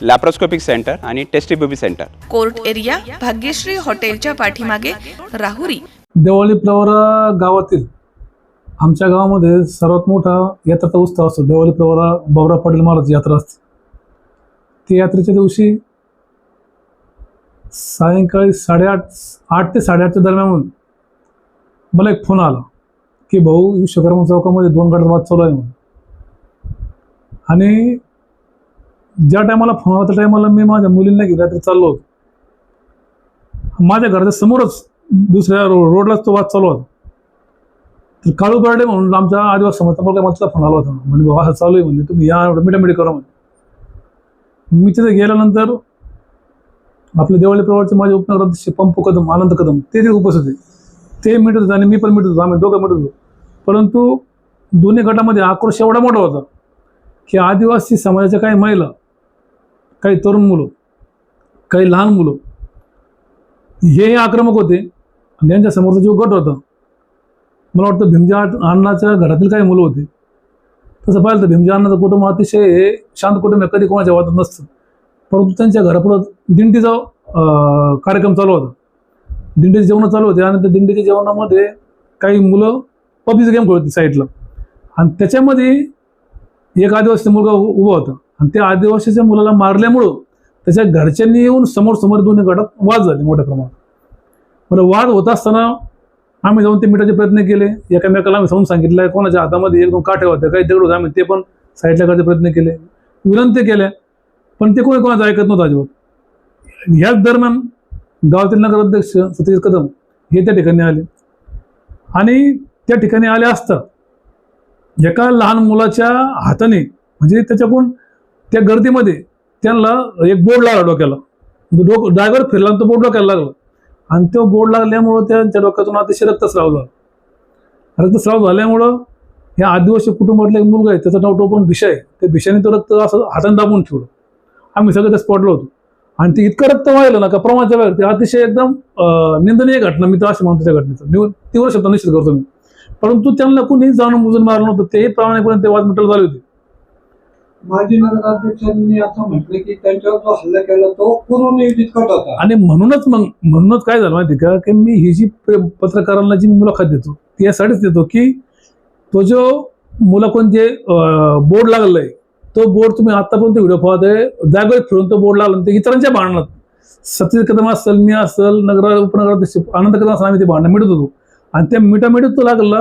Laparoscopic centre आणि test tube baby centre court area Bhagyashree हॉटेलच्या पाठीमागे राहुरी. देवळी प्रवरा गावातील आमच्या गावामध्ये सर्वात मोठा यात्रेचा उत्सव असतो. देवळी प्रवरा बाबरा पाटील महाराज यात्रा असते. ती यात्रेच्या दिवशी सायंकाळी साडेआठ आठ ते साडेआठच्या दरम्यान मला एक फोन आला की भाऊ विश्वकर्मा चौकामध्ये दोन गटात वाद चालू आहे म्हणून. आणि ज्या टायमाला फोन आला त्या टायमाला मी माझ्या मुलींना घेऊन रात्री चाललो होतो. माझ्या घराच्या समोरच दुसऱ्या रो रोडलाच तो वाद चालू होता. तर काळू बर्डे म्हणून आमच्या आदिवासी समाजाचा मला फोन आला होता. म्हणजे बाबा असं चालू आहे म्हणजे तुम्ही या मिटामिटी करा म्हणजे मी तिथे गेल्यानंतर आपले देवाळी प्रवारचे माझे उपनगराध्यक्ष पंपू कदम आनंद कदम ते तिथे उपस्थित होते. ते मिटत होते आणि मी पण मिटत होतो. आम्ही दोघं मिटत होतो. परंतु दोन्ही गटामध्ये आक्रोश एवढा मोठा होता की आदिवासी समाजाच्या काही महिला काही तरुण मुलं काही लहान मुलं हे आक्रमक होते. आणि यांच्या समोरचा जो गट होता मला वाटतं भीमजा अण्णाच्या घरातील काही मुलं होती. तसं पाहिलं तर भीमजा अण्णाचं कुटुंब अतिशय शांत कुटुंब कधी कोणाच्या वाटत नसतं. परंतु त्यांच्या घरापुढं दिंडीचा कार्यक्रम चालू होता. दिंडीचे जेवणं चालू होते आणि त्या दिंडीच्या जेवणामध्ये काही मुलं पबजीचा गेम खेळत होती साईडला आणि त्याच्यामध्ये एक आदिवासी मुलगा उभा होता. आणि त्या आदिवासीच्या मुलाला मारल्यामुळं त्याच्या घरच्यांनी येऊन समोर समोर दोन्ही गटात वाद झाले मोठ्या प्रमाणात. बरं वाद होत असताना आम्ही जाऊन ते मिठाचे प्रयत्न केले. एकामेकाला आम्ही समजून सांगितलं कोणाच्या हातामध्ये एक दोन काठे होते काही दगड होते आम्ही ते पण साईडला करायचे प्रयत्न केले. विनंती केल्या पण ते कोणी कोणाचं ऐकत नव्हतं अजिबात. ह्याच दरम्यान गावातील नगराध्यक्ष सतीश कदम हे त्या ठिकाणी आले. आणि त्या ठिकाणी आले असता एका लहान मुलाच्या हाताने म्हणजे त्याच्याकडून त्या गर्दीमध्ये त्यांना एक बोर्ड लागला डोक्याला. म्हणजे डोक ड्रायव्हर फिरला आणि तो बोर्ड डोक्याला लागला. आणि तो बोर्ड लागल्यामुळं त्यांच्या डोक्यातून अतिशय रक्तस्राव झाला. रक्तस्राव झाल्यामुळं ह्या आदिवासी कुटुंबातला एक मुलगा आहे त्याचं नाव टोपण भिषा आहे. त्या भिशाने तो रक्त असं हाताने दाबून ठेवलं. आम्ही सगळं त्या स्पॉटला होतो. आणि ते इतकं रक्त वाहिलं ना का प्रमाणाच्या बाहेर ते अतिशय एकदम निंदनीय घटना मी तर अशी म्हणतो त्या घटनेचं. मी तीव्र शब्द निश्चित करतो मी. परंतु त्यांना कुणी जाणून बुजून मारलं नव्हतं. तेही प्रामाणिकपणे ते वाद मिटल झाले होते. माजी नगराध्यक्षांनी असं म्हटलं की त्यांच्यावर जो हल्ला केला तो पूर्वनियोजित कट होता. आणि म्हणूनच मग म्हणूनच काय झालं माहिती का? की मी ही जी पत्रकारांना जी मुलाखत देतो ती यासाठीच देतो की तो जो मुलं जे बोर्ड लागलाय तो बोर्ड तुम्ही आतापर्यंत व्हिडिओ पाहताय जागेवर फिरून तो बोर्ड लागला ते इतरांच्या भांडणात. सतीश कदम असेल मी असेल नगर उपनगराध्यक्ष आनंद कदम असेल आम्ही ते भांडणं मिटत होतो. आणि त्या मिठामिठीत तो लागला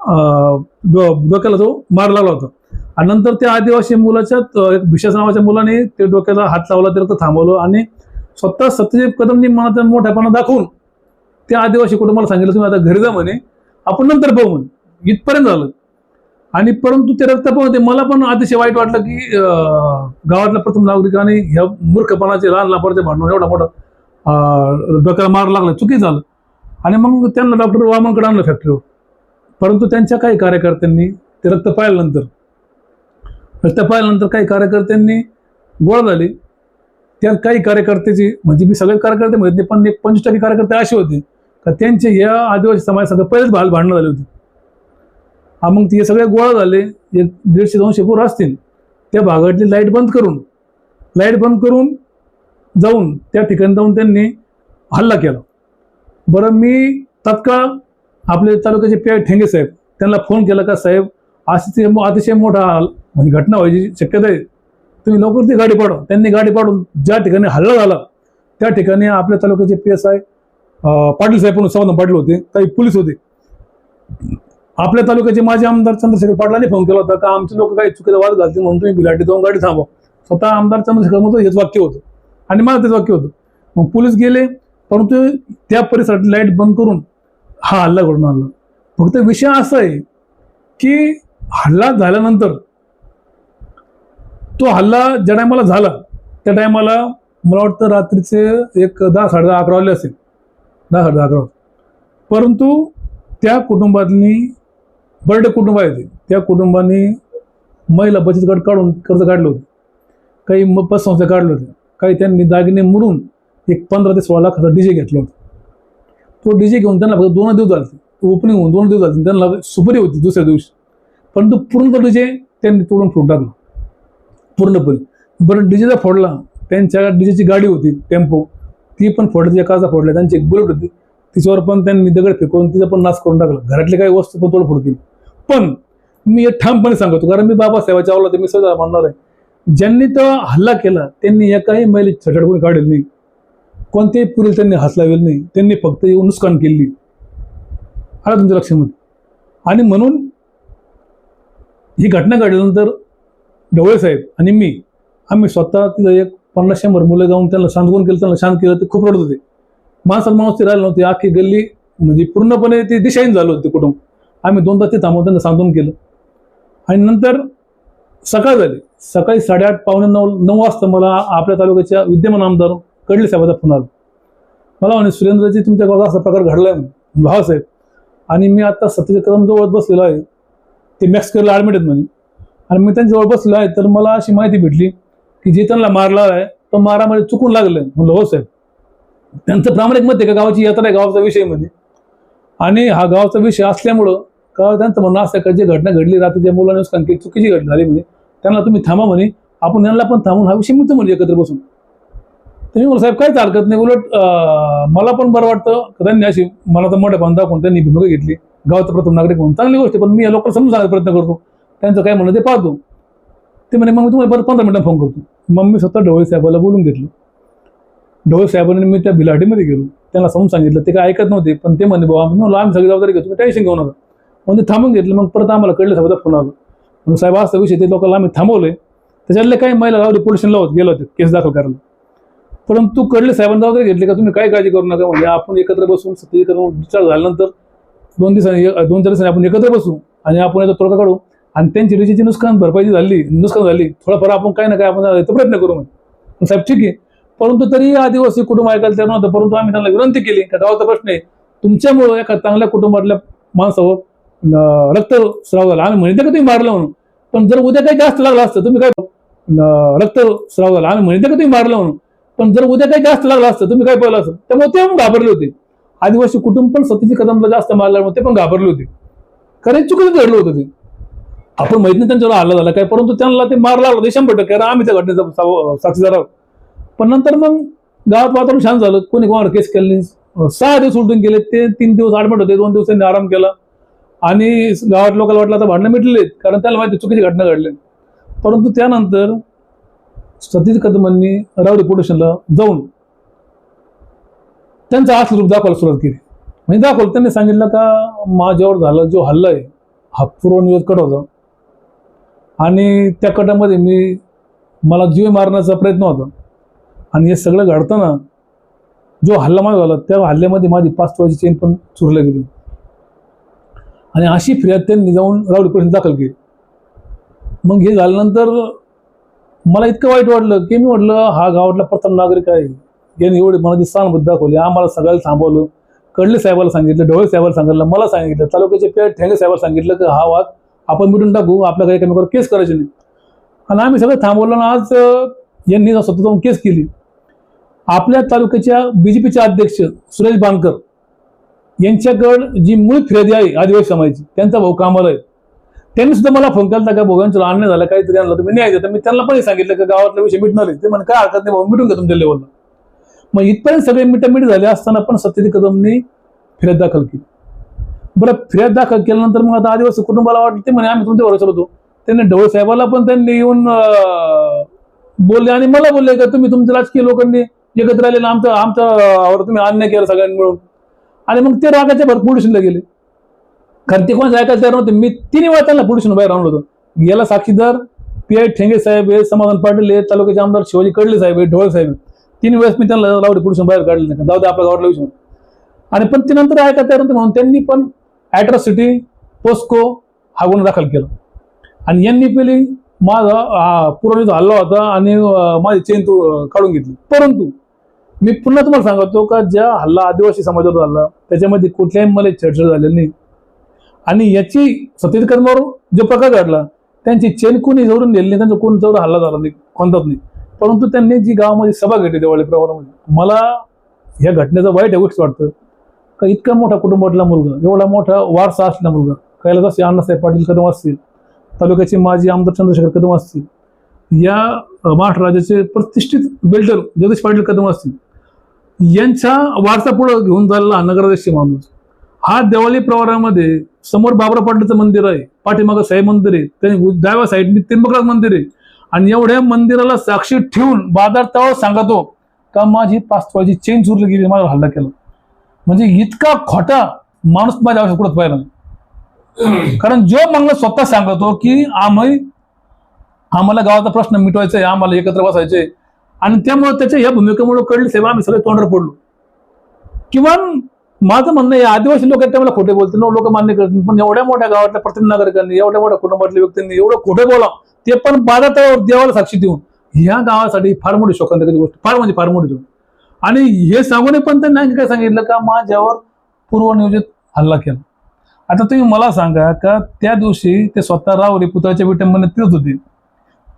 अं, डो- डोक्याला तो मार लागला होता. आणि नंतर त्या आदिवासी मुलाच्या त- भिशास नावाच्या मुलाने ते डोक्याला हात लावला ते रक्त थांबवलं आणि स्वतः सत्यजित कदमनी मनात मोठ्यापणा दाखवून त्या आदिवासी कुटुंबाला सांगितलं तुम्ही आता घरी जा म्हणे आपण नंतर पाहू म्हणे. इथपर्यंत झालं. आणि परंतु ते रक्त पाहून ते मला पण अतिशय वाईट वाटलं की गावातल्या प्रथम नागरिकाने आणि ह्या मूर्खपणाचे लहान लापारचे भांडण एवढा मोठा डोक्याला मार लागला चुकी झालं. आणि मग त्यांना डॉक्टर वामनकडे आणलं फॅक्टरीवर परंतु त्यांच्या काही कार्यकर्त्यांनी ते रक्त पाहिल्यानंतर रक्त काही कार्यकर्त्यांनी गोळा झाले. त्यात काही कार्यकर्त्याची म्हणजे मी सगळे कार्यकर्ते म्हणजे नाही पण एक पंचवीस टक्के कार्यकर्ते असे होते का त्यांचे या आदिवासी समाजासंग पहिलेच भाल भांडणं झाले होते. मग ते सगळे गोळा झाले. एक दीडशे दोनशे पोरं असतील. त्या भागातली लाइट बंद करून लाइट बंद करून जाऊन त्या ठिकाणी जाऊन त्यांनी हल्ला केला. बरं मी तत्काळ आपले तालुक्याचे पे ठेंगे साहेब त्यांना फोन केला का साहेब अशी ते अतिशय मोठा म्हणजे घटना व्हायची शक्यता आहे. तुम्ही लवकर ती गाडी पाडा. त्यांनी गाडी पाडून ज्या ठिकाणी हल्ला झाला त्या ठिकाणी आपल्या तालुक्याचे पी एस आय पाटील साहेब म्हणून समाधान पाटील होते काही पोलीस होते. आपल्या तालुक्याचे माजी आमदार चंद्रशेखर पाटलांनी फोन केला होता का आमचे लोक काही चुकीचा वाद घालतील म्हणून तुम्ही बिलाटी जाऊन गाडी थांबवा. स्वतः आमदार चंद्रशेखर म्हणतो हेच वाक्य होतं. आणि मला तेच वाक्य होतं. मग पोलीस गेले परंतु त्या परिसरात लाइट बंद करून हा हल्ला घडून आणला. फक्त विषय असा आहे की हल्ला झाल्यानंतर तो हल्ला ज्या टायमाला झाला त्या टायमाला मला वाटतं रात्रीचे एक दहा साडे दहा अकरा वाजले असेल. दहा साडे दहा अकरा वाजले. परंतु त्या कुटुंबातली बर्डे कुटुंब आहे ते. त्या कुटुंबाने महिला बचत गट काढून कर्ज काढलं होतं. काही म- पतसंस्था काढले होते काही त्यांनी दागिने मोडून एक पंधरा ते सोळा लाखाचा डी जे घेतला होता. तो डी जे घेऊन त्यांना फक्त दोन दिवस झाले. ओपनिंग होऊन दोन दिवस झाले. त्यांना सुपारी होती दुसऱ्या दिवशी. परंतु पूर्ण तो डीजे त्यांनी तोडून फोडून टाकला. पूर्णपणे बरं डीजेचा फोडला. त्यांच्या डीजेची गाडी होती टेम्पो ती पण फोडली एकाचा फोडल्या. त्यांची एक बुलेट होती. तिच्यावर पण त्यांनी दगड फेकून तिचा पण नाश करून टाकला. घरातले काही वस्तू पण तोडफोड केली पण मी हे ठामपणे सांगतो कारण मी बाबासाहेबाच्या आवला ते मी सगळं मानणार आहे. ज्यांनी तो हल्ला केला त्यांनी एकाही मैली छटडकून काढेल नाही. कोणत्याही पुरेल त्यांनी हसलावेल नाही. त्यांनी फक्त येऊन नुकसान केली. आला तुमच्या लक्षामध्ये? आणि म्हणून ही घटना घडल्यानंतर ढवळे साहेब आणि मी. आम्ही स्वतः तिथं एक पन्नास शंभर मुलं जाऊन त्यांना सांत्वन केलं त्यांना शांत केलं ते खूप रडत होते. माणसाला माणूस ते राहिलं नव्हते आखी गल्ली म्हणजे पूर्णपणे ते दिशाहीन झालं होतं कुटुंब. आम्ही दोन तास ते थांबवून त्यांना सांगून केलं. आणि नंतर सकाळ झाली. सकाळी साडेआठ पावणे नऊ नऊ वाजता मला आपल्या तालुक्याच्या विद्यमान आमदार कडले साहेबाचा फोन आला. मला म्हणे सुरेंद्रजी तुमच्या गावात असा प्रकार घडला आहे भावासाहेब आणि मी आता सत्यजित कदम जवळ बसलेलो आहे. ते मॅक्स केअरला ॲडमिट आहेत म्हणे. आणि मी त्यांच्याजवळ बसलो आहे तर मला अशी माहिती भेटली की जे त्यांना मारला आहे तो मारामध्ये चुकून लागलं म्हणलं हो साहेब. त्यांचं प्रामाणिक मत आहे का गावाची यात्रा आहे गावाचा विषय म्हणजे आणि हा गावाचा विषय असल्यामुळं का त्यांचं म्हणणं असं का जे घटना घडली रात्रीच्या मुलाने नुकसान केली चुकीची घटना झाली म्हणे त्यांना तुम्ही थांबा म्हणे आपण यांना पण थांबून हा विषय मिळतो म्हणजे एकत्र बसून. तुम्ही मला साहेब काहीच हरकत नाही उलट मला पण बरं वाटतं त्यांनी अशी मला तर मोठ्या बांधा दाखवून त्यांनी भूमिका घेतली गावाचा प्रथम नागरिक म्हणून. चांगली गोष्ट पण मी या लोकांना समजून सांगायचा प्रयत्न करतो. त्यांचं काय म्हणणं ते पाहतो. ते म्हणे मग मी तुम्हाला परत पंधरा मिनिटात फोन करतो. मग मी स्वतः ढवळे साहेबाला बोलून घेतलं. ढवळे साहेबांनी मी त्या बिलाटीमध्ये गेलो. त्यांना समजून सांगितलं ते काय ऐकत नव्हते पण ते म्हणे बाबा आम्ही आम्ही सगळी जबाबदारी घेतो तुम्ही टेन्शन घेऊ नका. मग ते थांबून घेतलं मग परत आम्हाला कळलं साहेबाचा फोन आला. म्हणून साहेब असं विषय ते लोकांना आम्ही थांबवले त्याच्यातले काही महिला गावडी पोलीस स्टेशनला होत गेलो होते केस दाखल करायला. परंतु कडले साहेबांनी जबाबदारी घेतली का? तुम्ही काय काळजी करू नका म्हणजे आपण एकत्र बसून सत्य करून विचार झाल्यानंतर दोन दिवसांनी दोन चार दिवसांनी आपण एकत्र बसू आणि आपण याचा तोडगा काढू. आणि त्यांची रिजेची नुकसान भरपाईची झाली नुकसान झाली. थोडंफार आपण काय ना काय आपण प्रयत्न करू मग साहेब ठीक आहे. परंतु तरी आदिवासी कुटुंब ऐकायला तयार नव्हतं परंतु आम्ही त्यांना विनंती केली. का गावाचा प्रश्न आहे तुमच्यामुळं एका चांगल्या कुटुंबातल्या माणसावर रक्तस्राव झाला. आम्ही म्हणते का तुम्ही मारलं म्हणून? पण जर उद्या काही जास्त लागलं असतं तुम्ही काय रक्तस्राव झाला. आम्ही म्हणते का तुम्ही मारलं म्हणून? पण जर उद्या काही जास्त लागलं असतं तुम्ही काय पाहिलं असतं? त्यामुळे ते पण घाबरले होते. आदिवासी कुटुंब पण सतीची कदमला जास्त मारल्यामुळे ते पण घाबरले होते. कारण चुकीचं घडलं होतं ते. आपण माहीत नाही त्यांच्यावर हल्ला झाला काय परंतु त्यांना ते मार लागलं ते शंभर टक्के. आम्ही त्या घटनेचा साक्षीदार आहोत. पण नंतर मग गावात वातावरण शांत झालं. कोणी कोणावर केस केली सहा दिवस उलटून गेले. ते तीन दिवस ऍडमिट होते. दोन दिवसांनी आराम केला. आणि गावात लोकांना वाटलं आता भांडणं मिटलेत कारण त्याला माहिती चुकीची घटना घडली परंतु त्यानंतर सतीश कदमांनी रावडी पोलिसांना जाऊन त्यांचं आश्रूप दाखवायला सुरुवात केली. म्हणजे दाखवलं. त्यांनी सांगितलं का माझ्यावर झाला जो हल्ला आहे हा पूर्वनियोज कट होता. आणि त्या कटामध्ये मी मला जीव मारण्याचा प्रयत्न होता. आणि हे सगळं घडताना जो हल्ला माझा झाला त्या हल्ल्यामध्ये माझी पाच तोळ्याची चेन पण चुरल्या गेली. आणि अशी फिर्याद त्यांनी जाऊन राहुल पोलिसांनी दाखल केली. मग हे झाल्यानंतर मला इतकं वाईट वाटलं की मी म्हटलं हा गावातला प्रथम नागरिक आहे. यांनी एवढे मला सहानुभूती दाखवली. आम्हाला सगळ्याला थांबवलं कडले साहेबाला सांगितलं ढवळे साहेबाला सांगितलं मला सांगितलं तालुक्याचे पेठ ठेंगे साहेबाला सांगितलं की हा वाद आपण मिटून टाकू आपल्याकडे काही करू केस करायची नाही आणि आम्ही सगळं थांबवलं आणि आज यांनी स्वतः जाऊन केस केली. आपल्या तालुक्याच्या बीजेपीचे अध्यक्ष सुरेश बांकर यांच्याकडं जी मूळ फिर्यादी आहे आदिवासी समाजाची त्यांचा भाऊ कामाला आहे. त्यांनी सुद्धा मला फोन केला का भाऊ यांचं अन्याय झाला काहीतरी आणलं तुम्ही न्याय देता. मी त्यांना पण सांगितलं की गावातला विषय मिटणार ते म्हणून काय हरकत नाही भाऊ मिटून घ्या तुमच्या लेवलला मग इथपर्यंत सगळे मिटामिट झाले असताना पण सत्यजित कदमनी फिर्याद दाखल केली. बरं फिर्याद दाखल केल्यानंतर मग आता आदिवासी कुटुंबाला वाटलं ते म्हणे आम्ही तुमच्या भरोसा होतो. त्यांनी ढवळे साहेबाला पण त्यांनी येऊन बोलले आणि मला बोलले का तुम्ही तुमच्या राजकीय लोकांनी एकत्र आले आमचं आमच्यावर तुम्ही अन्याय केला सगळ्यांनी मिळून. आणि मग ते रागाच्या भर पोलिसला गेले. कारण ते कोण ऐकायला तयार नव्हते. मी तिन्ही वेळा त्यांना पोलीस बाहेर आणलं होतं. याला साक्षीदार पी आय ठेंगे साहेब आहे समाधान पाटील आहे तालुक्याचे आमदार शिवाजी कडले साहेब आहे ढोळे साहेब. तीन वेळेस मी त्यांना लावले पोलीस बाहेर काढले नाही जाऊ दे आपल्या गावातला विषय आणि पण ते नंतर ऐकायला तयार नव्हते म्हणून त्यांनी पण ॲट्रॉसिटी पोस्को हा गुन्हा दाखल केला. आणि यांनी पहिली माझा आ, पुरवणीचा हल्ला होता आणि माझी चेन तो काढून घेतली. परंतु मी पुन्हा तुम्हाला सांगतो का ज्या हल्ला आदिवासी समाजावर झाला त्याच्यामध्ये कुठल्याही मला छेडछाड झालेली नाही. आणि याची सत्यजित जो प्रकार घडला त्यांची चेन कोणी जवळून नेली नाही त्यांचा कोण जवळ हल्ला झाला नाही कोणताच नाही. परंतु त्यांनी जी गावामध्ये सभा घेतली दिवाळी प्रवारामध्ये मला या घटनेचं वाईट या गोष्ट वाटतं का इतका मोठा कुटुंबातला मुलगा एवढा मोठा वारसा असला मुलगा कैलास अण्णासाहेब पाटील कदम असतील तालुक्याचे माजी आमदार चंद्रशेखर कदम असतील या महाराष्ट्र राज्याचे प्रतिष्ठित बिल्डर जगदीश पाटील कदम असतील यांचा वारसा पुढे घेऊन चालला नगराध्यक्ष माणूस. हा देवाली प्रवारामध्ये समोर बाबरा पाटलाचं मंदिर आहे पाठीमागं साई मंदिर आहे त्याने डाव्या साईडने त्र्यंबकराज मंदिर आहे. आणि एवढ्या मंदिराला साक्षी ठेवून बाजार तळ सांगतो का माझी पाच तोळ्याची चेन चुरली गेली माझा हल्ला केला. म्हणजे इतका खोटा माणूस माझ्या आयुष्यात कुठं पाहिला नाही. कारण जो मागला स्वतः सांगतो की आम्ही आम्हाला गावाचा प्रश्न मिटवायचा आहे आम्हाला एकत्र बसायचे आणि त्यामुळे त्याच्या या भूमिकेमुळे कळली सेवा आम्ही सगळे तोंडर पडलो. किंवा माझं म्हणणं आहे आदिवासी लोक आहेत त्यामुळे खोटे बोलते लोक मान्य करत पण एवढ्या मोठ्या गावातल्या प्रत्येक नागरिकांनी एवढ्या मोठ्या कुटुंबातल्या व्यक्तींनी एवढं खोटे बोला ते पण बाजारावर देवाला साक्षी देऊन ह्या गावासाठी फार मोठी शोकांत गोष्ट फार म्हणजे फार मोठी आणि हे सांगून पण त्यांनी आणखी काय सांगितलं का माझ्यावर पूर्वनियोजित हल्ला केला. आता तुम्ही मला सांगा का त्या दिवशी ते स्वतः रावले पुतळ्याच्या विटंबनेत फिरत होते.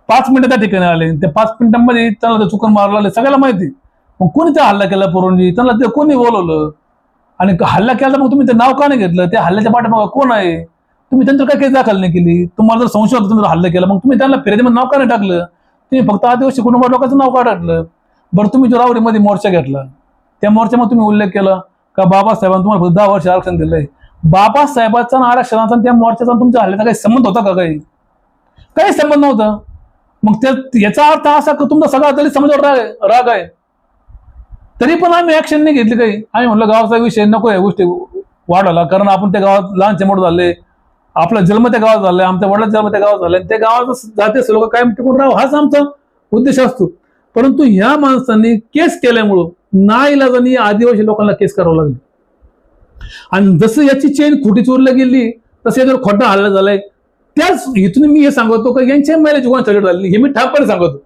पाच मिनिटं त्या ठिकाणी आले. त्या पाच मिनिटांमध्ये त्यांना चुकून मारलं आले सगळ्याला माहिती. मग कोणी त्या हल्ला केला पूर्वजी त्यांना ते कोणी बोलवलं? आणि हल्ला केला मग तुम्ही ते नाव का नाही घेतलं? त्या हल्ल्याच्या पाठीमागा कोण आहे? तुम्ही त्यांच्यावर काय केस दाखल नाही केली? तुम्हाला जर संशय होता तुम्ही हल्ला केला मग तुम्ही त्यांना फिर्यादीमध्ये नाव का नाही टाकलं? तुम्ही फक्त आदिवासी कुटुंबा लोकांचं नाव का टाकलं? बरं तुम्ही जो रावरीमध्ये मोर्चा घेतला. त्या मोर्चामध्ये तुम्ही उल्लेख केला का बाबासाहेबांनी तुम्हाला फक्त दहा वर्ष आरक्षण दिलंय. बाबासाहेबांचा आणि आरक्षणाचा त्या मोर्चाचा तुमच्या हल्ल्याचा काही संबंध होता का काही? काही संबंध नव्हता. मग त्या याचा अर्थ असा की तुमचा सगळा तरी समजावर राग आहे राग आहे. तरी पण आम्ही ऍक्शन नाही घेतली काही. आम्ही म्हणलं गावाचा विषय नको आहे गोष्टी वाढवला कारण आपण त्या गावात लहानचे मोठं झाले. आपला जन्म त्या गावात झालाय आमच्या वडिलांचा जन्म त्या गावात झालाय त्या गावात जाते लोक कायम टिकून राहू हाच आमचा उद्देश असतो. परंतु ह्या माणसांनी केस केल्यामुळं नाईलाजाने आदिवासी लोकांना केस करावं लागली. आणि जसं याची चेन खोटी चोरल्या गेली तसं याच्यावर खोटा हल्ला झालाय त्याच इथून मी हे सांगतो का यांच्या महिन्याची गुन्हा चढ झाली हे मी ठामपणे सांगतो.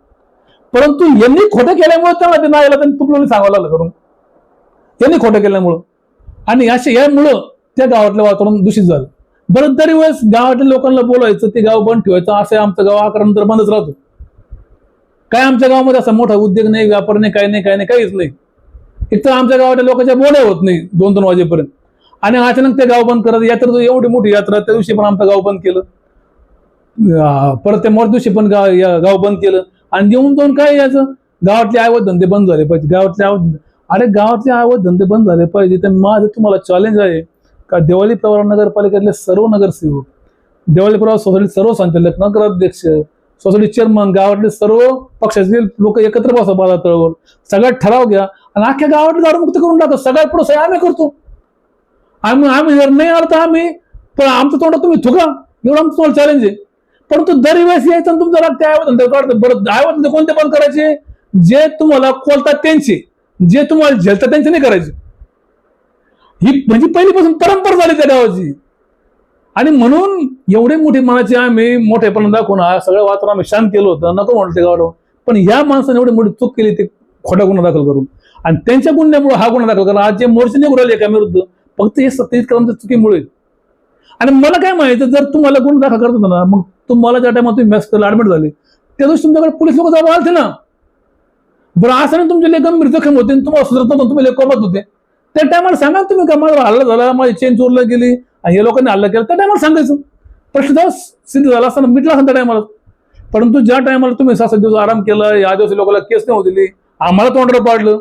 परंतु यांनी खोटं केल्यामुळे त्यांना ते नाईला त्यांनी तुपलोनी सांगावं लागलं करून. यांनी खोटं केल्यामुळं. आणि अशा यामुळं त्या गावातलं वातावरण दूषित झालं. बरं तरी वेळेस गावातील लोकांना बोलायचं ते गाव बंद ठेवायचं असं आमचं गाव अकरा नंतर बंदच राहतो. काय आमच्या गावामध्ये असा मोठा उद्योग नाही व्यापार नाही काय नाही काय नाही काहीच नाही. एक तर आमच्या गावाच्या लोकांच्या बोड्या होत नाही दोन दोन वाजेपर्यंत. आणि अचानक ते गाव बंद करत यात्रा एवढी मोठी यात्रा त्या दिवशी पण आमचं गाव बंद केलं. परत त्या मर दिवशी पण गाव गाव बंद केलं. आणि देऊन जाऊन काय याचं गावातले आवड धंदे बंद झाले पाहिजे. गावातले आवड अरे गावातले आवड धंदे बंद झाले पाहिजे. तर माझं तुम्हाला चॅलेंज आहे का? दिवाळी प्रवार नगरपालिकेतले सर्व नगरसेवक दिवाळी प्रवार सोसायटी सर्व संचालक नगराध्यक्ष सोसायटी चेअरमन गावातले सर्व पक्षाचे लोक एकत्र बसा बाजार तळावर सगळ्यात ठराव घ्या आणि अख्ख्या गावातले दारूमुक्त करून टाका. सगळ्यात पुढे आम्ही करतो. आम्ही आम्ही जर नाही आलं तर आम्ही पण आमचं तोंड तुम्ही थुका. एवढं आमचं तुम्हाला चॅलेंज आहे. परंतु दरवेळेस यायचं आणि तुमचं राग त्या काढतं बरं धंदे कोणते पण करायचे? जे तुम्हाला कोलतात त्यांचे. जे तुम्हाला झेलतात त्यांचे नाही करायचे. ही म्हणजे पहिलीपासून परंपरा झाली त्या गावाची. आणि म्हणून एवढे मोठे मनाचे आम्ही मोठेपणा दाखवून सगळं वातावरण आम्ही शांत केलं होतं. नको म्हणलं ते पण या माणसाने एवढी मोठी चूक केली ते खोटा गुन्हा दाखल करून. आणि त्यांच्या गुन्ह्यामुळे हा गुन्हा दाखल करा आज जे मोर्चे निघून राहिले एका विरुद्ध फक्त हे सत्तेच कलमच्या चुकीमुळे. आणि मला काय माहिती जर तुम्हाला गुन्हा दाखल करत होता ना मग तुम्हाला ज्या टायमात तुम्ही मेडिकल ऍडमिट झाले त्या दिवशी तुमच्याकडे पोलीस लोक जावं आलते ना. बरं असं नाही तुमचे लय गंभीर जखम होते तुम्हाला सुधारत नव्हतं तुम्ही लय होते. त्या टायमाला सांगा तुम्ही का माझा हल्ला झाला माझी चेन चोरला गेली आणि हे लोकांनी हल्ला केला त्या टायमाला सांगायचं. प्रश्न तेव्हा सिद्ध झाला असताना मिटला असं त्या टायमाला परंतु ज्या टायमाला तुम्ही सात सात दिवस आराम केला या दिवशी लोकांना केस नाही दिली आम्हाला तोंडावर पाडलं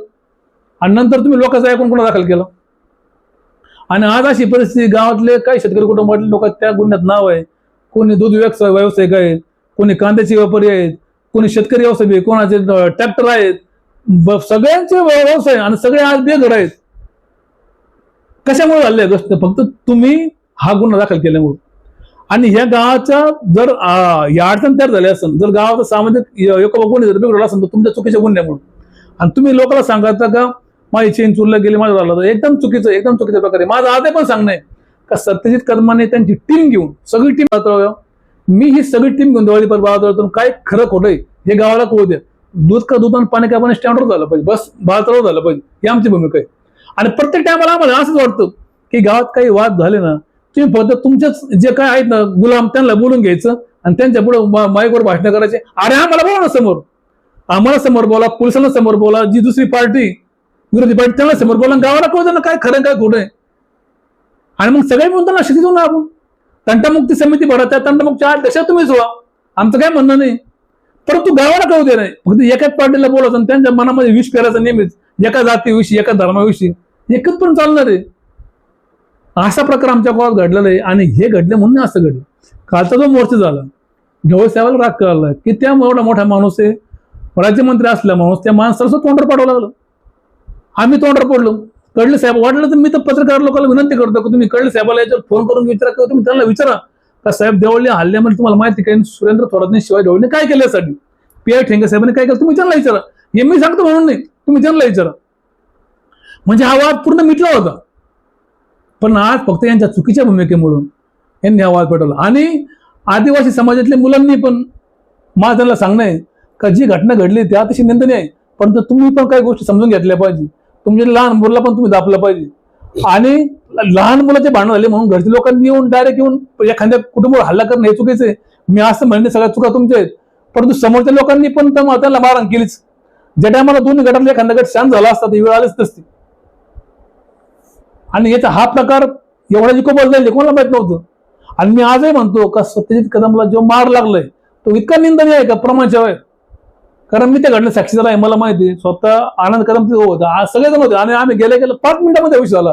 आणि नंतर तुम्ही लोकांचं ऐकून पुन्हा दाखल केलं. आणि आज अशी परिस्थिती गावातले काही शेतकरी कुटुंबातले लोक त्या गुन्ह्यात नाव आहे कोणी दूध व्यवसाय व्यावसायिक आहेत कोणी कांद्याचे व्यापारी आहेत कोणी शेतकरी व्यावसायिक कोणाचे ट्रॅक्टर आहेत. सगळ्यांचे व्यवसाय आणि सगळे आज बेघर आहेत. कशामुळे झाले गोष्ट? फक्त तुम्ही हा गुन्हा दाखल केल्यामुळे. आणि ह्या गावाचा जर या अडचण तयार झाली असेल जर गावाचा सामाजिक एकोपा जर बिघडला असेल तर तुमच्या चुकीच्या गुन्ह्यामुळे. आणि तुम्ही लोकांना सांगता का माझी चेन चुरला गेली माझं झालं तर एकदम चुकीचं एकदम चुकीच्या प्रकारे. माझं आता पण सांगणं आहे का सत्यजित कदमाने त्यांची टीम घेऊन सगळी टीम मी ही सगळी टीम घेऊन दिवाळी पर काय खरं खोटं हे गावाला कळू द्या. दूध का दूध आणि पाणी का पाणी स्टँडवर झालं पाहिजे. बस बाळातळावर झालं पाहिजे. ही आमची भूमिका आहे. आणि प्रत्येक टायमाला आम्हाला असंच वाटतं की गावात काही वाद झाले ना तुम्ही फक्त तुमच्याच जे काय आहेत ना गुलाम त्यांना बोलून घ्यायचं आणि त्यांच्या पुढे माईकवर भाषण करायचे. अरे आम्हाला बोला ना समोर. आम्हाला समोर बोला पोलिसांना समोर बोला जी दुसरी पार्टी विरोधी पार्टी त्यांना समोर बोला. गावाला कळतं ना काय खरं काय खोटं आहे. आणि मग सगळे म्हणतो ना शेती ना आपण. तंटामुक्ती समिती भरा त्या आठ दशा तुम्हीच व्हा. आमचं काय म्हणणं नाही. परंतु गावाला कळू दे नाही. फक्त एकाच पार्टीला बोलायचं आणि त्यांच्या मनामध्ये विष पेरायचं नेहमीच. एका जातीविषयी एका धर्माविषयी. एकच पण चालणार आहे. असा प्रकार आमच्या गावात घडलेला आहे आणि हे घडले म्हणून असं घडलं. कालचा जो मोर्चा झाला ढवळसाहेबाला राग कळला की त्या एवढा मोठा माणूस आहे राज्यमंत्री असला माणूस त्या माणसाला तोंडर पाडवं लागलं. आम्ही तोंडर पडलो. कळले साहेब वाटलं तर मी तर पत्रकार लोकांना विनंती करतो की तुम्ही कळले साहेबाला याच्यावर फोन करून विचारा किंवा तुम्ही त्यांना विचारा. का साहेब देवळी हल्ल्यामध्ये म्हणजे तुम्हाला माहिती काय सुरेंद्र थोरातने शिवाय देवळीने काय केलं यासाठी पी आय ठेंगे साहेबांनी काय केलं? तुम्ही त्यांना विचारा. हे मी सांगतो म्हणून नाही तुम्ही त्यांना विचारा. म्हणजे हा वाद पूर्ण मिटला होता. पण आज फक्त यांच्या चुकीच्या भूमिकेमुळं यांनी हा वाद पेटवला. आणि आदिवासी समाजातल्या मुलांनी पण मला त्यांना सांगणं आहे का जी घटना घडली त्या अतिशय निंदनीय आहे. परंतु तुम्ही पण काही गोष्टी समजून घेतल्या पाहिजे. तुमच्या लहान मुलाला पण तुम्ही दापलं पाहिजे. आणि लहान मुलाचे भांडण झाले म्हणून घरच्या लोकांनी येऊन डायरेक्ट येऊन एखाद्या कुटुंबावर हल्ला करणं हे चुकीचं आहे. मी असं म्हणणे सगळ्या चुका तुमच्या आहेत. परंतु समोरच्या लोकांनी पण त्या- मातांना मारण केलीच. ज्या टायमाला दोन्ही गटातले एखादा गट शांत झाला असता ती वेळ आलीच नसती. आणि याचा हा प्रकार एवढा जिकोबाज जाईल हे कोणाला माहीत नव्हतं. आणि मी आजही म्हणतो का सत्यजित कदमला जो मार लागलाय तो इतका निंदनीय आहे का प्रमाणच्या आहे कारण मी त्या घडल्या साक्षी झाला आहे मला माहिती आहे. स्वतः आनंद कदम तिथं होता. आज सगळेजण होते. आणि आम्ही गेल्या गेलं पाच मिनिटामध्ये विषय झाला.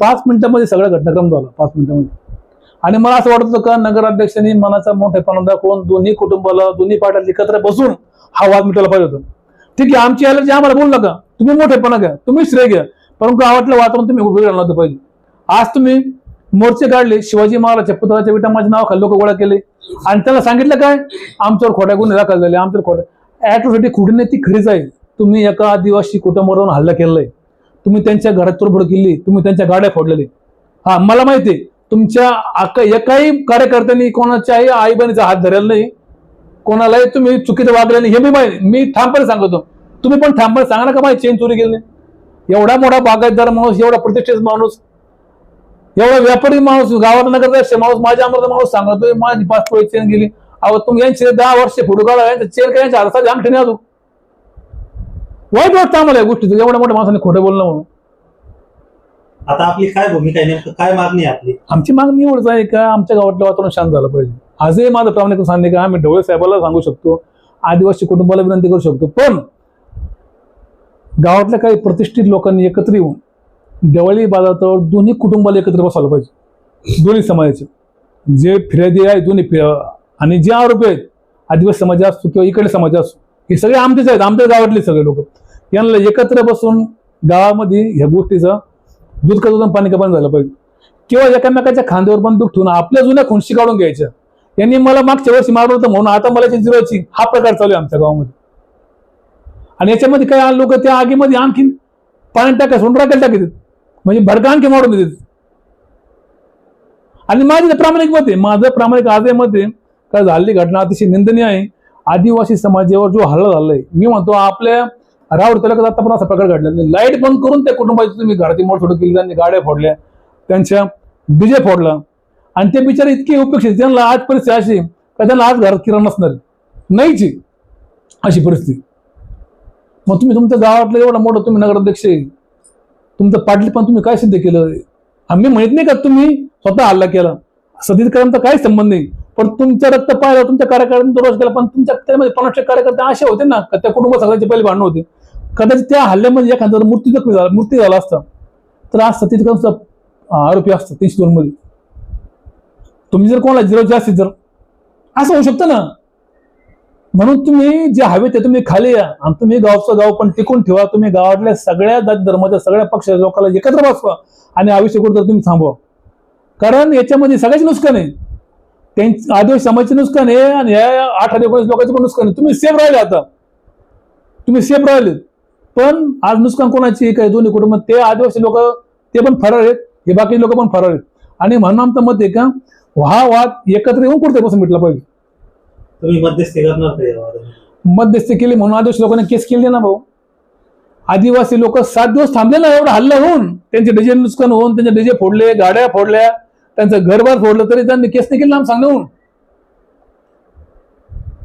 पाच मिनिटामध्ये सगळा घटनाक्रम झाला पाच मिनिटामध्ये. आणि मला असं वाटत होतं का नगराध्यक्षांनी मनाचा मोठेपणा दाखवून दोन्ही कुटुंबाला दोन्ही पार्ट्यात एकत्र बसून हा वाद मिटवला पाहिजे होता. ठीक आहे आमची अलर्जी आम्हाला बोलू नका. तुम्ही मोठेपणा घ्या. तुम्ही श्रेय घ्या. परंतु गावातलं वातावरण तुम्ही उभे राहिलं नव्हतं पाहिजे. आज तुम्ही मोर्चे काढले शिवाजी महाराजच्या पुतळाच्या विटा माझ्या नावाखाली लोक गोळा केले. आणि त्याला सांगितलं काय? आमच्यावर खोट्या गुन्हे दाखल झाले आमच्यावर खोट्या ऍट्रोसिटी खुडणे ती खरीच आहे. तुम्ही एका आदिवासी कुटुंबावर हल्ला केलाय तुम्ही त्यांच्या घरात तोडफोड केली तुम्ही त्यांच्या गाड्या फोडलेले हा मला माहिती आहे तुमच्या आका- एकाही कार्यकर्त्यांनी कोणाच्याही आई बहिणीचा हात धरायला नाही. कोणालाही तुम्ही चुकीचं वागले नाही हे मी माहिती मी ठामपणे सांगतो. तुम्ही पण ठामपणे सांगा ना का माझी चेन चोरी केली नाही? एवढा मोठा बागायतदार माणूस एवढा प्रतिष्ठित माणूस एवढा व्यापारी माणूस गावात नगर माणूस माझ्या अमृत माणूस सांगतोय माझी पाच पोळी चेन गेली. अहो तुम्ही यांचे दहा वर्ष फोटो काढा चेन काय यांच्या हातात अंगठी नाही अजून. वाईट वाटतं आम्हाला या गोष्टीचं एवढ्या मोठ्या माणसाने खोटं बोलणं म्हणून. आता आपली काय भूमिका आहे नेमकं? काय मागणी आहे आपली? आमची मागणी एवढंच आहे का आमच्या गावातलं वातावरण शांत झालं पाहिजे. आजही माझं प्रामाणिक सांगणे का आम्ही ढवळे साहेबाला सांगू शकतो आदिवासी कुटुंबाला विनंती करू शकतो. पण गावातल्या काही प्रतिष्ठित लोकांनी एकत्र येऊन दिवाळी बाजारावर दोन्ही कुटुंबाला एकत्र बसायला पाहिजे. दोन्ही समाजाचे. जे फिर्यादी आहे दोन्ही फि- आणि जे आरोपी आहेत आदिवासी समाज असतो किंवा इकडे समाज असतो हे सगळे आमचेच आहेत आमच्या गावातले सगळे लोक. यांना एकत्र बसून गावामध्ये ह्या गोष्टीचा दूध का दूध पाणी कपान झालं पाहिजे. किंवा एकामेकाच्या खांद्यावर बंदूक ठेवून आपल्या जुन्या खुणशी काढून घ्यायच्या. यांनी मला मागच्या वर्षी मारलं होतं म्हणून आता मला याची जिरवायची हा प्रकार चालू आहे आमच्या गावामध्ये. आणि याच्यामध्ये काही लोक त्या आगीमध्ये आणखीन पाण्यात टाका सोडून राखेल टाकतात म्हणजे भडका आणखी मारून देतात. आणि माझं प्रामाणिक मत आहे. माझं प्रामाणिक आजही मत आहे. का झालेली घटना अतिशय निंदनीय आहे. आदिवासी समाजावर जो हल्ला झालाय मी म्हणतो आपल्या रावड तालुक्यात आता पण असा प्रकार घडला लाइट बंद करून त्या कुटुंबाची तुम्ही घराची मोडफोड केली त्यांनी गाड्या फोडल्या त्यांच्या डीजे फोडला. आणि ते बिचारे इतके उपेक्षित त्यांना आज परिस्थिती अशी का त्यांना आज घरात किराणा नसणार नाहीची अशी परिस्थिती. मग तुम्ही तुमच्या गावातलं एवढं मोठं तुम्ही नगराध्यक्ष आहे. तुमचं पाटील पण तुम्ही काय सिद्ध केलं? आम्ही माहीत नाही का तुम्ही स्वतः हल्ला केला? सतीकरांचा काही संबंध नाही. पण तुमच्या रक्त पाहिलं तुमच्या कार्यकर्त्यांनी रोज केला पण तुमच्या त्यामध्ये पन्नास टक्के कार्यकर्ते असे होते ना का त्या कुटुंब सगळ्यांचे पहिले भांडण होते? कदाचित त्या हल्ल्यामध्ये एखादा मृत्यू जखमी झाला मृत्यू झाला असता तर आज सतीकरांचा आरोपी असतात तीनशे दोन मध्ये. तुम्ही जर कोणाला झिरो जास्तीत जर असं होऊ शकतं ना? म्हणून तुम्ही जे हवे ते तुम्ही खाली या. आणि तुम्ही गावचं गाव पण टिकून ठेवा. तुम्ही गावातल्या सगळ्या जात धर्माच्या सगळ्या पक्षाच्या लोकांना एकत्र बसवा. आणि आयुष्य कुठं तुम्ही थांबवा. कारण याच्यामध्ये सगळ्याचे नुकसान आहे. त्यांची आदिवासी समाजाचे नुकसान आहे आणि या आठ एकोणीस लोकांचे पण नुकसान आहे. तुम्ही सेफ राहिले आता. तुम्ही सेफ राहिले. पण आज नुकसान कोणाची? आहे काय दोन्ही कुटुंब? ते आदिवासी लोक ते पण फरार आहेत. हे बाकी लोक पण फरार आहेत. आणि म्हणून आमचं मत आहे का? हा वाद एकत्र येऊन कुठे मिटला पाहिजे. तुम्ही मध्यस्थी करणार का मध्यस्थी केली म्हणून आदिवासी लोकांनी केस केली ना भाऊ. आदिवासी लोक सात दिवस थांबले ना एवढा हल्ला होऊन. त्यांचे डीजे नुकसान होऊन त्यांचे डीजे फोडले गाड्या फोडल्या त्यांचं घरबार फोडलं तरी त्यांनी केस नाही केली ना सांगून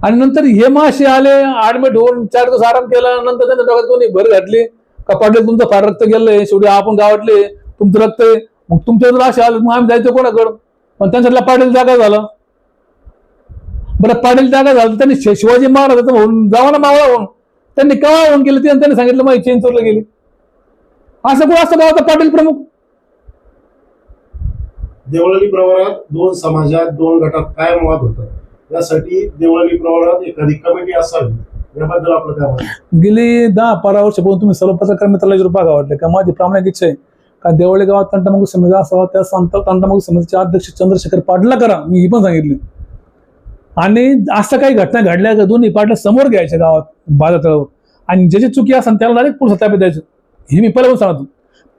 आणि नंतर हे मासे आले ऍडमिट होऊन चार दिवस आराम केला नंतर त्यांच्या डोक्यात कोणी भर घातली का पाटील तुमचं फार रक्त गेलंय शेवटी आपण गावातले तुमचं रक्त आहे. मग तुमच्या जर असे आले मग आम्ही जायचं कोणाकडं? पण त्यांच्यातला पाटील जागा झाला. बरं पाटील जागा झाला त्यांनी शिवाजी महाराजाचं होऊन जावा ना मावळा होऊन त्यांनी केव्हा होऊन गेले ते? त्यांनी सांगितलं माहिती चेंज चोरला गेली. असं कोण असं गावाचा पाटील प्रमुख? देवळाली प्रवारात दोन समाजात दोन गटात कायम वाद होतात यासाठी देवळाली प्रवारात एखादी कमिटी असावी. याबद्दल आपलं काय म्हणणं? गेली दहा बारा वर्षापासून तुम्ही सर्व पत्रकार मित्राला जर बघा वाटले का माझी प्रामाणिक इच्छा आहे. का देवळे गावात तंटामुख समिती असावा? त्या संत तंटामुख समितीचे अध्यक्ष चंद्रशेखर पाटला करा मी ही पण सांगितली. आणि असं काही घटना घडल्या का दोन्ही पाटल्या समोर घ्यायच्या गावात बाजातळावर आणि ज्याची चुकी असेल त्याला डायरेक्ट पुढे ताब्यात द्यायचं. हे मी पहिल्यापासून सांगतो.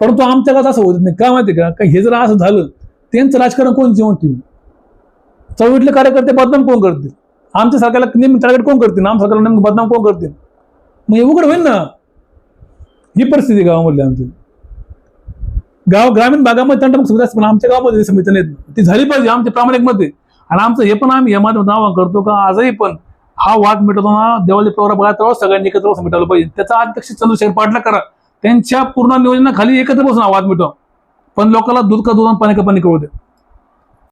परंतु आमच्या गावात असं होत नाही. का माहिती का? का हे जर असं झालं त्यांचं राजकारण कोण जेवण ठेवून चळवळीतले कार्यकर्ते बदनाम कोण करतील? आमच्या सरकारला नेहमी टार्गेट कोण करतील? आम सरकारला नेमकं बदनाम कोण करतील? मग हे उघड होईल ना? ही परिस्थिती गावामधली आमची. गाव ग्रामीण भागामध्ये तंटामुक्त सुविधा पण आमच्या गावामध्ये ती समिती नाहीत. ती झाली पाहिजे आमच्या प्रामाणिक मते. आणि आमचं हे पण आम्ही या माध्यमातून करतो का आजही पण हा वाद मिटवताना देवाली प्रवरा बघा सगळ्यांनी एकत्र बसून मिटावलं पाहिजे. त्याचा अध्यक्ष चंद्रशेखर पाटला करा. त्यांच्या पूर्ण नियोजनाखाली एकत्र बसून हा वाद मिटवा. पण लोकांना दूध का दूध आणि पाणी का पाणी कळू दे.